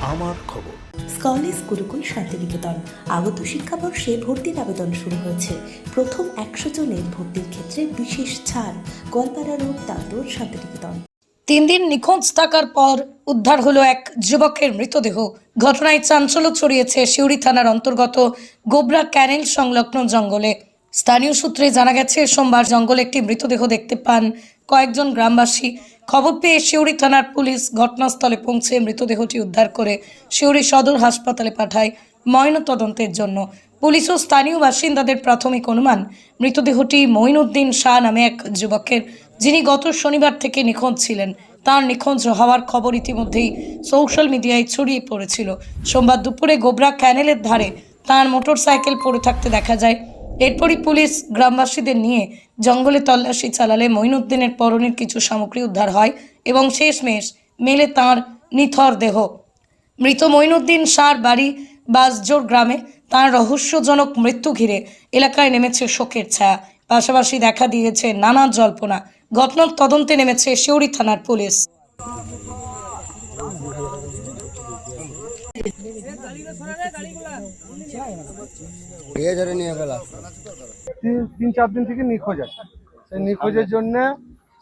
আমার খবর। স্কলেজ গুরুকুল শান্তিনিকেতন। আগত শিক্ষাবর্ষে ভর্তির আবেদন শুরু হয়েছে। প্রথম একশো জনের ভর্তির ক্ষেত্রে বিশেষ ছাড়। গোয়ালপাড়া রোড দাঁতর শান্তিনিকেতন। তিন দিন নিখোঁজ থাকার পর উদ্ধার হলো এক যুবকের মৃতদেহ। ঘটনায় চাঞ্চল্য ছড়িয়েছে সিউড়ি থানার অন্তর্গত গোবরা ক্যানেল সংলগ্ন জঙ্গলে। স্থানীয় সূত্রে জানা গেছে সোমবার জঙ্গলে একটি মৃতদেহ দেখতে পান কয়েকজন গ্রামবাসী। খবর পেয়ে সিউড়ি থানার পুলিশ ঘটনাস্থলে পৌঁছে মৃতদেহটি উদ্ধার করে সিউড়ি সদর হাসপাতালে পাঠায় ময়নাতদন্তের জন্য। পুলিশ ও স্থানীয় বাসিন্দাদের প্রাথমিক অনুমান, মৃতদেহটি মঈনুদ্দিন শাহ নামে এক যুবকের, যিনি গত শনিবার থেকে নিখোঁজ ছিলেন। তার নিখোঁজ হওয়ার খবর ইতিমধ্যেই সোশ্যাল মিডিয়ায় ছড়িয়ে পড়েছিল। সোমবার দুপুরে গোবরা ক্যানেলের ধারে তার মোটরসাইকেল পড়ে থাকতে দেখা যায় এরপরই পুলিশ গ্রামবাসীদের নিয়ে জঙ্গলে তল্লাশি চালালে মঈনুদ্দিনের পরনের কিছু সামগ্রী উদ্ধার হয় এবং শেষমেশ মেলে তার নিথর দেহ। মৃত মঈনুদ্দিন শাহর বাড়ি বাসজোর গ্রামে তার রহস্যজনক মৃত্যু ঘিরে এলাকায় নেমেছে শোকের ছায়া। পাশাপাশি দেখা দিয়েছে নানা জল্পনা। ঘটনার তদন্তে নেমেছে শিউরি থানার পুলিশ। তিন চার দিন থেকে নিখোঁজ আছে। সেই নিখোঁজের জন্য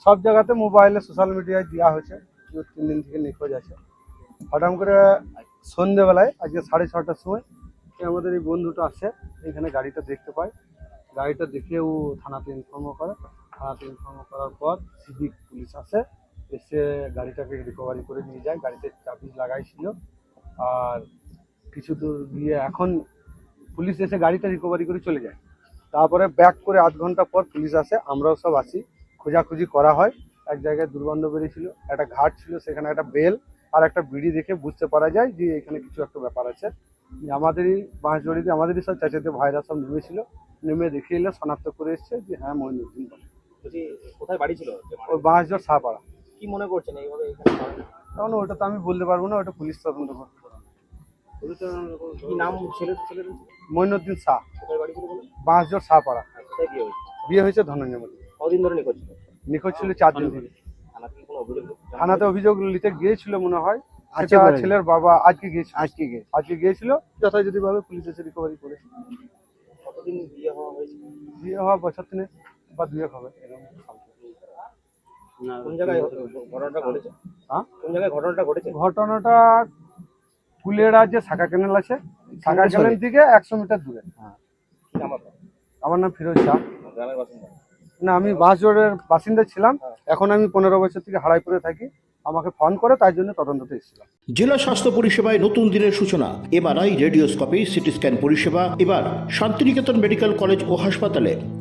সব জায়গাতে মোবাইলে, সোশ্যাল মিডিয়ায় দেওয়া হয়েছে। তিন দিন থেকে নিখোঁজ আছে। হঠাৎ করে সন্ধেবেলায়, আজকে সাড়ে ছটার সময় আমাদের এই বন্ধুটা আসে, এখানে গাড়িটা দেখতে পায়। গাড়িটা দেখে ও থানাতে ইনফর্ম করে। থানাতে ইনফর্ম করার পর সিভিক পুলিশ আসে। এসে গাড়িটাকে রিকভারি করে নিয়ে যায় গাড়িতে চাবি লাগাইছিল আর কিছু দূর গিয়ে এখন পুলিশ এসে গাড়িটা রিকভারি করে চলে যায়। তারপরে ব্যাক করে আধ ঘণ্টা পর পুলিশ আসে আমরাও সব আসি। খোঁজাখুঁজি করা হয়। এক জায়গায় দুর্গন্ধ বেরিয়েছিল একটা ঘাট ছিল সেখানে একটা বেল আর একটা বিড়ি দেখে বুঝতে পারা যায় যে এখানে কিছু একটা ব্যাপার আছে। আমাদেরই বাঁশজড়িতে আমাদেরই সব চাচাতে ভাইরা সব নেমেছিল। নেমে দেখে এলে শনাক্ত করে এসছে যে হ্যাঁ মহিনুদ্দিন বলে। কোথায় বাড়ি ছিল? ওই বাঁশজড় সাপাড়া কি মনে করছেন এইভাবে এখানে? তখন ওটা তো আমি বলতে পারব না ওটা পুলিশ তদন্ত করতে কি নাম ছেলে ছেলের মইনুদ্দিন শাহ। কোথায় বাড়ি কোথায় বিয়ে হয়েছে? বিয়ে হয়েছে ধনঞ্জয়মতি কদিন ধরে নিখোঁজ ছিল? নিখোঁজ ছিল চার থেকে থানা কি কোনো অভিযোগ থানাতে অভিযোগ নিতে গিয়েছিল মনে হয়। আজকে সেটা। ছেলের বাবা আজকে গিয়েছিল আজকে আজকে গিয়েছিল যথাযথ ভাবে পুলিশ এসে রিকভারি করেছে। কতদিন বিয়ে হওয়া হয়েছে? বিয়ে হওয়া বছর তিনে বা দুয়েক হবে। এরকম কোন জায়গায় ঘটনাটা ঘটেছে? হ্যাঁ? কোন জায়গায় ঘটনাটা ঘটেছে? ঘটনাটা কুলেরা যে শাখা ক্যানেল আছে। শাখা ক্যানেল থেকে একশো মিটার দূরে। কি আমার নাম ফিরোজ শাহ। না আমি বাঁশজোড়ের বাসিন্দা ছিলাম। এখন আমি পনেরো বছর থেকে হারাইপুরে থাকি। আমাকে ফোন করে তাই জন্য তদন্ততে এসেছিলাম। জেলা স্বাস্থ্য পরিষেবায় নতুন দিনের সূচনা। এমআরআই রেডিওস্কোপি সিটি স্ক্যান পরিষেবা। এবার শান্তিনিকেতন মেডিকেল কলেজ ও হাসপাতালে